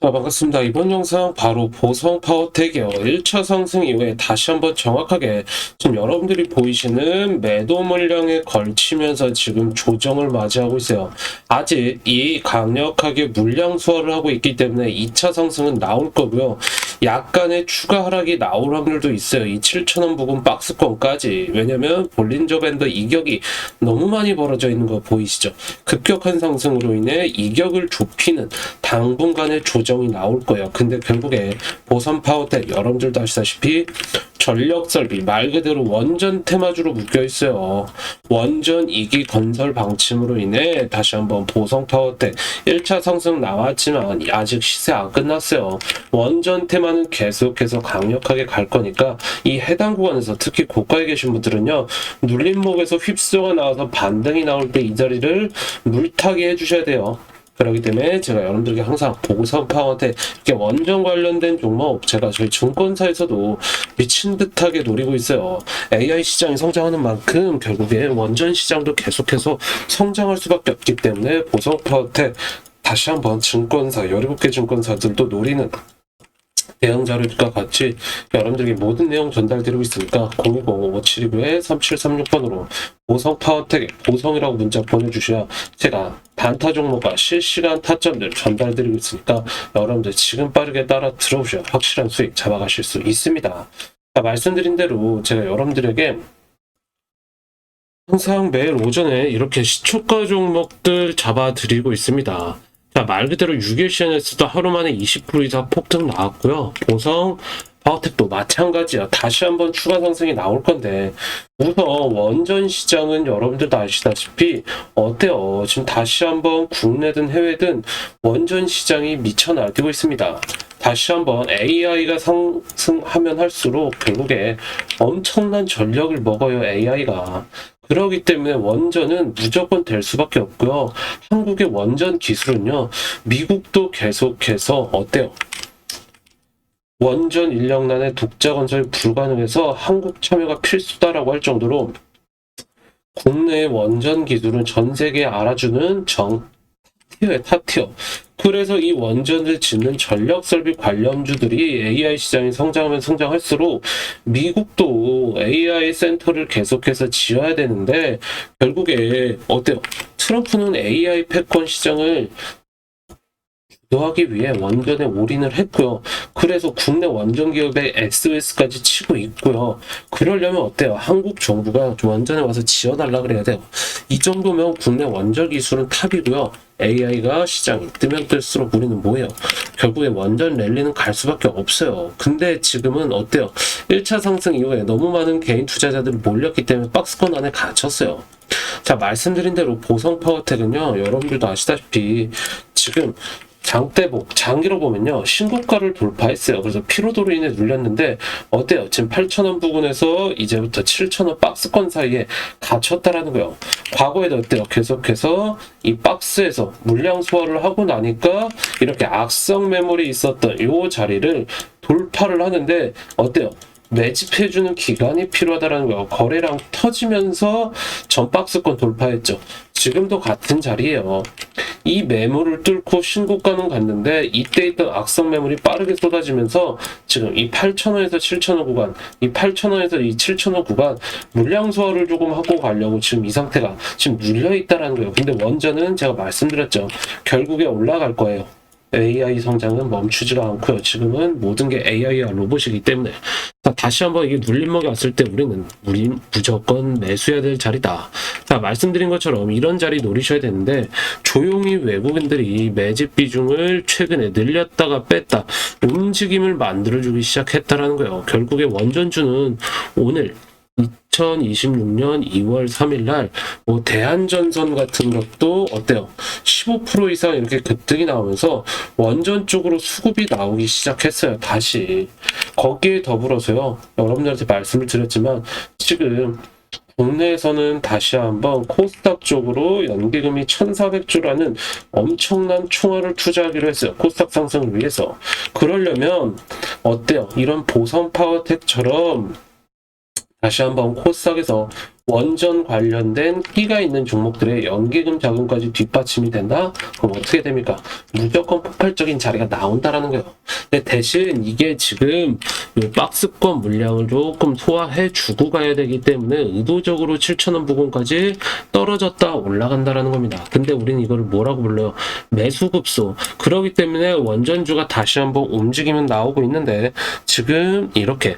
자, 반갑습니다. 이번 영상 바로 보성 파워텍이요. 1차 상승 이후에 다시 한번 정확하게 지금 여러분들이 보이시는 매도 물량에 걸치면서 지금 조정을 맞이하고 있어요. 아직 이 강력하게 물량 수화를 하고 있기 때문에 2차 상승은 나올 거고요. 약간의 추가 하락이 나올 확률도 있어요. 이 7,000원 부근 박스권까지. 왜냐면 볼린저 밴드 이격이 너무 많이 벌어져 있는 거 보이시죠? 급격한 상승으로 인해 이격을 좁히는 당분간의 조정이 나올 거예요. 근데 결국에 보선 파워텍 여러분들도 아시다시피 전력 설비 말 그대로 원전 테마주로 묶여 있어요. 원전 이기 건설 방침으로 인해 다시 한번 보성 파워텍 1차 상승 나왔지만 아직 시세 안 끝났어요. 원전 테마는 계속해서 강력하게 갈 거니까 이 해당 구간에서 특히 고가에 계신 분들은요 눌림목에서 휩쓸어가 나와서 반등이 나올 때 이 자리를 물타기 해주셔야 돼요. 그렇기 때문에 제가 여러분들께 항상 보선 파워한테 이렇게 원전 관련된 종목 제가 저희 증권사에서도 미친 듯하게 노리고 있어요. AI 시장이 성장하는 만큼 결국에 원전 시장도 계속해서 성장할 수밖에 없기 때문에 파워텍 다시 한번 증권사 17개 증권사들도 노리는 대응 자료과 같이 여러분들에게 모든 내용 전달드리고 있으니까 010-5729-3736번으로 보성 파워텍 보성이라고 문자 보내주셔야 제가 단타 종목과 실시간 타점들 전달드리고 있으니까 여러분들 지금 빠르게 따라 들어오셔야 확실한 수익 잡아가실 수 있습니다. 자, 말씀드린 대로 제가 여러분들에게 항상 매일 오전에 이렇게 시초가 종목들 잡아드리고 있습니다. 자, 말 그대로 6일 시간에서도 하루 만에 20% 이상 폭등 나왔고요. 보성, 파워텍도 마찬가지야. 다시 한번 추가 상승이 나올 건데, 우선 원전 시장은 여러분들도 아시다시피 어때요? 지금 다시 한번 국내든 해외든 원전 시장이 미쳐 날뛰고 있습니다. 다시 한번 AI가 상승하면 할수록 결국에 엄청난 전력을 먹어요, AI가. 그러기 때문에 원전은 무조건 될 수밖에 없고요. 한국의 원전 기술은요, 미국도 계속해서 어때요? 원전 인력난의 독자 건설이 불가능해서 한국 참여가 필수다라고 할 정도로 국내의 원전 기술은 전 세계에 알아주는 정 티어의 탑티어. 그래서 이 원전을 짓는 전력 설비 관련주들이 AI 시장이 성장하면 성장할수록 미국도 AI 센터를 계속해서 지어야 되는데 결국에 어때요? 트럼프는 AI 패권 시장을 주도하기 위해 원전에 올인을 했고요. 그래서 국내 원전 기업의 SOS까지 치고 있고요. 그러려면 어때요? 한국 정부가 원전에 와서 지어달라 그래야 돼요. 이 정도면 국내 원전 기술은 탑이고요. AI가 시장이 뜨면 뜰수록 우리는 뭐예요? 결국에 원전 랠리는 갈 수밖에 없어요. 근데 지금은 어때요? 1차 상승 이후에 너무 많은 개인 투자자들이 몰렸기 때문에 박스권 안에 갇혔어요. 자, 말씀드린 대로 보성 파워텍은요, 여러분들도 아시다시피 지금 장대복, 장기로 보면요, 신고가를 돌파했어요. 그래서 피로도로 인해 눌렸는데, 어때요? 지금 8,000원 부근에서 이제부터 7,000원 박스권 사이에 갇혔다라는 거예요. 과거에도 어때요? 계속해서 이 박스에서 물량 소화를 하고 나니까 이렇게 악성 매물이 있었던 이 자리를 돌파를 하는데, 어때요? 매집해주는 기간이 필요하다라는 거예요. 거래량 터지면서 전 박스권 돌파했죠. 지금도 같은 자리예요. 이 매물을 뚫고 신고가는 갔는데 이때 있던 악성 매물이 빠르게 쏟아지면서 지금 이 8,000원에서 7,000원 구간, 이 8,000원에서 이 7,000원 구간 물량 소화를 조금 하고 가려고 지금 이 상태가 지금 눌려 있다라는 거예요. 근데 원전은 제가 말씀드렸죠. 결국에 올라갈 거예요. AI 성장은 멈추지가 않고요. 지금은 모든 게 AI와 로봇이기 때문에 자, 다시 한번 이게 눌림목이 왔을 때 우리는 우리 무조건 매수해야 될 자리다. 자, 말씀드린 것처럼 이런 자리 노리셔야 되는데 조용히 외국인들이 매집 비중을 최근에 늘렸다가 뺐다 움직임을 만들어주기 시작했다라는 거예요. 결국에 원전주는 오늘 2026년 2월 3일 날, 뭐, 대한전선 같은 것도 어때요? 15% 이상 이렇게 급등이 나오면서 원전 쪽으로 수급이 나오기 시작했어요, 다시. 거기에 더불어서요, 여러분들한테 말씀을 드렸지만, 지금 국내에서는 다시 한번 코스닥 쪽으로 연기금이 1,400조라는 엄청난 총알을 투자하기로 했어요. 코스닥 상승을 위해서. 그러려면 어때요? 이런 보선 파워텍처럼 다시 한번 코스닥에서 원전 관련된 끼가 있는 종목들의 연기금 자금까지 뒷받침이 된다? 그럼 어떻게 됩니까? 무조건 폭발적인 자리가 나온다라는 거예요. 근데 대신 이게 지금 이 박스권 물량을 조금 소화해 주고 가야 되기 때문에 의도적으로 7천원 부근까지 떨어졌다 올라간다라는 겁니다. 근데 우리는 이거를 뭐라고 불러요? 매수급소. 그러기 때문에 원전주가 다시 한번 움직이면 나오고 있는데 지금 이렇게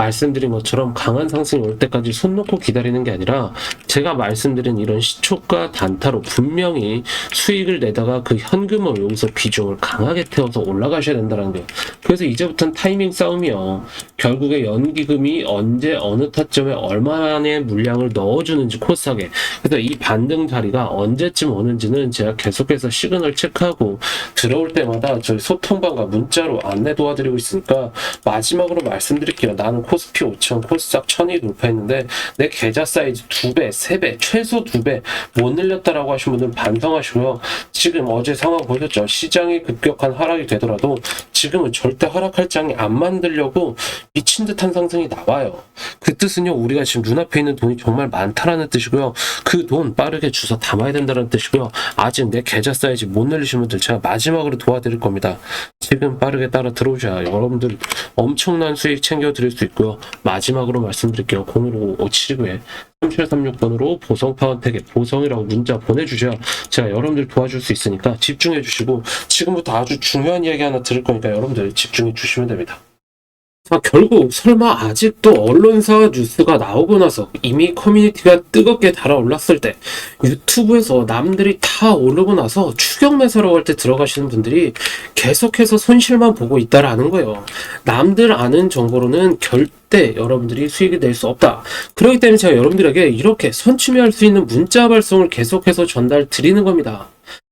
말씀드린 것처럼 강한 상승이 올 때까지 손 놓고 기다리는 게 아니라 제가 말씀드린 이런 시초가 단타로 분명히 수익을 내다가 그 현금을 여기서 비중을 강하게 태워서 올라가셔야 된다는 거예요. 그래서 이제부터는 타이밍 싸움이요. 결국에 연기금이 언제 어느 타점에 얼마만의 물량을 넣어주는지 코스하게 그래서 이 반등 자리가 언제쯤 오는지는 제가 계속해서 시그널 체크하고 들어올 때마다 저희 소통방과 문자로 안내 도와드리고 있으니까 마지막으로 말씀드릴게요. 나는 코스피 5천, 코스닥 1000이 돌파했는데 내 계좌 사이즈 2배, 3배, 최소 2배 못 늘렸다라고 하신 분들은 반성하시고요. 지금 어제 상황 보셨죠? 시장이 급격한 하락이 되더라도 지금은 절대 하락할 장이 안 만들려고 미친 듯한 상승이 나와요. 그 뜻은요, 우리가 지금 눈앞에 있는 돈이 정말 많다라는 뜻이고요. 그 돈 빠르게 주워 담아야 된다는 뜻이고요. 아직 내 계좌 사이즈 못 늘리신 분들 제가 마지막으로 도와드릴 겁니다. 지금 빠르게 따라 들어오셔야 여러분들 엄청난 수익 챙겨드릴 수 있고 요. 마지막으로 말씀드릴게요. 0155729에 3736번으로 보성 파운텍에 보성이라고 문자 보내주셔야 제가 여러분들 도와줄 수 있으니까 집중해 주시고 지금부터 아주 중요한 이야기 하나 들을 거니까 여러분들 집중해 주시면 됩니다. 자, 결국 설마 아직도 언론사 뉴스가 나오고 나서 이미 커뮤니티가 뜨겁게 달아올랐을 때 유튜브에서 남들이 다 오르고 나서 추격 매수라고 할때 들어가시는 분들이 계속해서 손실만 보고 있다라는 거예요. 남들 아는 정보로는 절대 여러분들이 수익이 낼수 없다. 그렇기 때문에 제가 여러분들에게 이렇게 선취매할 수 있는 문자 발송을 계속해서 전달 드리는 겁니다.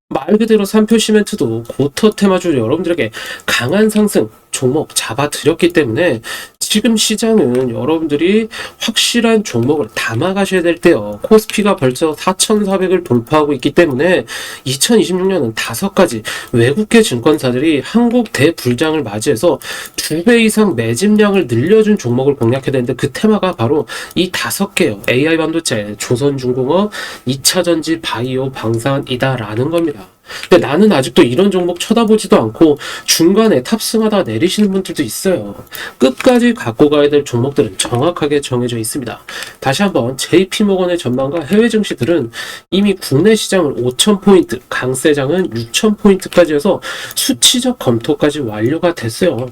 말 그대로 삼표 시멘트도 고터 테마주를 여러분들에게 강한 상승 종목 잡아드렸기 때문에 지금 시장은 여러분들이 확실한 종목을 담아가셔야 될 때요. 코스피가 벌써 4,400을 돌파하고 있기 때문에 2026년은 다섯 가지 외국계 증권사들이 한국 대불장을 맞이해서 두 배 이상 매집량을 늘려준 종목을 공략해야 되는데 그 테마가 바로 이 다섯 개요. AI 반도체, 조선중공업, 2차전지, 바이오, 방산이다라는 겁니다. 근데 나는 아직도 이런 종목 쳐다보지도 않고 중간에 탑승하다 내리시는 분들도 있어요. 끝까지 갖고 가야 될 종목들은 정확하게 정해져 있습니다. 다시 한번 JP모건의 전망과 해외 증시들은 이미 국내 시장을 5,000포인트, 강세장은 6,000포인트까지 해서 수치적 검토까지 완료가 됐어요.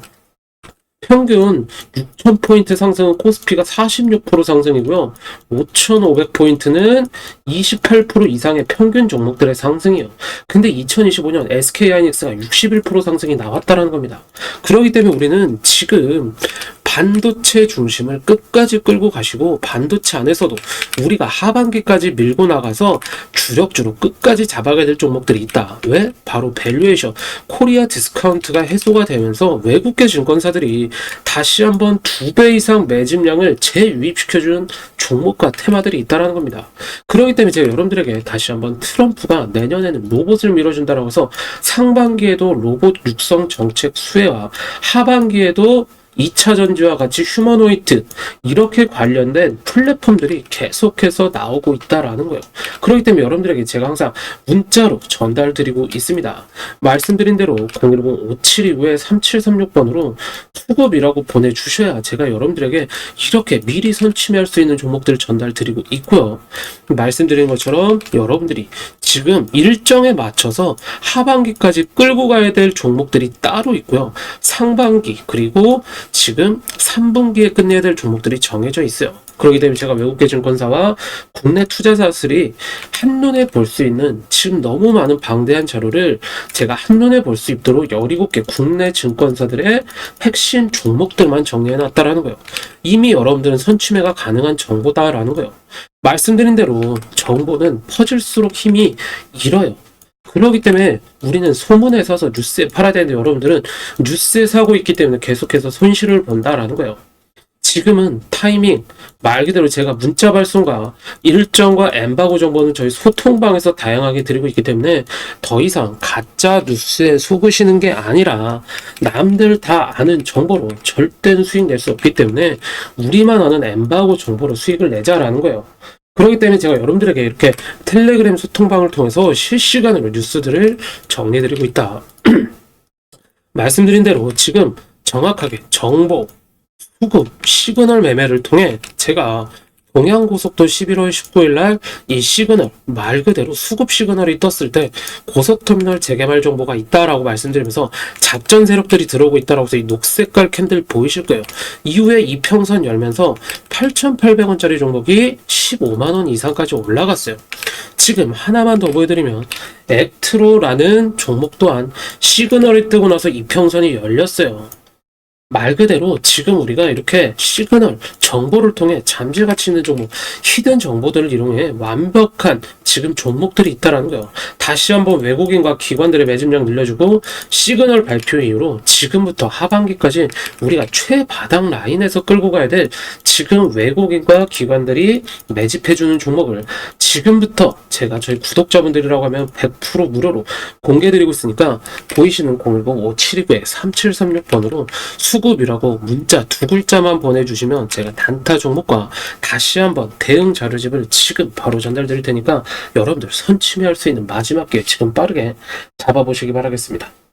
평균 6,000포인트 상승은 코스피가 46% 상승이고요. 5,500포인트는 28% 이상의 평균 종목들의 상승이에요. 근데 2025년 SK하이닉스가 61% 상승이 나왔다라는 겁니다. 그렇기 때문에 우리는 지금 반도체 중심을 끝까지 끌고 가시고 반도체 안에서도 우리가 하반기까지 밀고 나가서 주력주로 끝까지 잡아가야 될 종목들이 있다. 왜? 바로 밸류에이션 코리아 디스카운트가 해소가 되면서 외국계 증권사들이 다시 한번 두 배 이상 매집량을 재유입시켜주는 종목과 테마들이 있다라는 겁니다. 그렇기 때문에 제가 여러분들에게 다시 한번 트럼프가 내년에는 로봇을 밀어준다라고 해서 상반기에도 로봇 육성 정책 수혜와 하반기에도 2차 전지와 같이 휴머노이트 이렇게 관련된 플랫폼들이 계속해서 나오고 있다라는 거예요. 그렇기 때문에 여러분들에게 제가 항상 문자로 전달드리고 있습니다. 말씀드린 대로 010-5729에 3736번으로 수급이라고 보내주셔야 제가 여러분들에게 이렇게 미리 선취할 수 있는 종목들을 전달드리고 있고요. 말씀드린 것처럼 여러분들이 지금 일정에 맞춰서 하반기까지 끌고 가야 될 종목들이 따로 있고요. 상반기 그리고 지금 3분기에 끝내야 될 종목들이 정해져 있어요. 그렇기 때문에 제가 외국계 증권사와 국내 투자사들이 한눈에 볼 수 있는 지금 너무 많은 방대한 자료를 제가 한눈에 볼 수 있도록 17개 국내 증권사들의 핵심 종목들만 정리해 놨다라는 거예요. 이미 여러분들은 선취매가 가능한 정보다라는 거예요. 말씀드린 대로 정보는 퍼질수록 힘이 잃어요. 그렇기 때문에 우리는 소문에 사서 뉴스에 팔아야 되는데 여러분들은 뉴스에 사고 있기 때문에 계속해서 손실을 본다라는 거예요. 지금은 타이밍, 말 그대로 제가 문자 발송과 일정과 엠바고 정보는 저희 소통방에서 다양하게 드리고 있기 때문에 더 이상 가짜 뉴스에 속으시는 게 아니라 남들 다 아는 정보로 절대 수익 낼 수 없기 때문에 우리만 아는 엠바고 정보로 수익을 내자라는 거예요. 그렇기 때문에 제가 여러분들에게 이렇게 텔레그램 소통방을 통해서 실시간으로 뉴스들을 정리해드리고 있다. 말씀드린 대로 지금 정확하게 정보, 수급, 시그널 매매를 통해 제가 동양고속도 11월 19일 날 이 시그널 말 그대로 수급 시그널이 떴을 때 고속터미널 재개발 정보가 있다라고 말씀드리면서 작전 세력들이 들어오고 있다라고 해서 이 녹색깔 캔들 보이실 거예요. 이후에 이평선 열면서 8,800원짜리 종목이 15만 원 이상까지 올라갔어요. 지금 하나만 더 보여드리면 액트로라는 종목 또한 시그널이 뜨고 나서 이평선이 열렸어요. 말 그대로 지금 우리가 이렇게 시그널 정보를 통해 잠재 가치 있는 종목, 히든 정보들을 이용해 완벽한 지금 종목들이 있다라는 거예요. 다시 한번 외국인과 기관들의 매집량 늘려주고 시그널 발표 이후로 지금부터 하반기까지 우리가 최바닥 라인에서 끌고 가야 될 지금 외국인과 기관들이 매집해주는 종목을 지금부터 제가 저희 구독자분들이라고 하면 100% 무료로 공개드리고 있으니까 보이시는 010-5729-3736번으로 수급이라고 문자 두 글자만 보내주시면 제가 단타 종목과 다시 한번 대응 자료집을 지금 바로 전달 드릴 테니까 여러분들 선침해할 수 있는 마지막 기회 지금 빠르게 잡아보시기 바라겠습니다.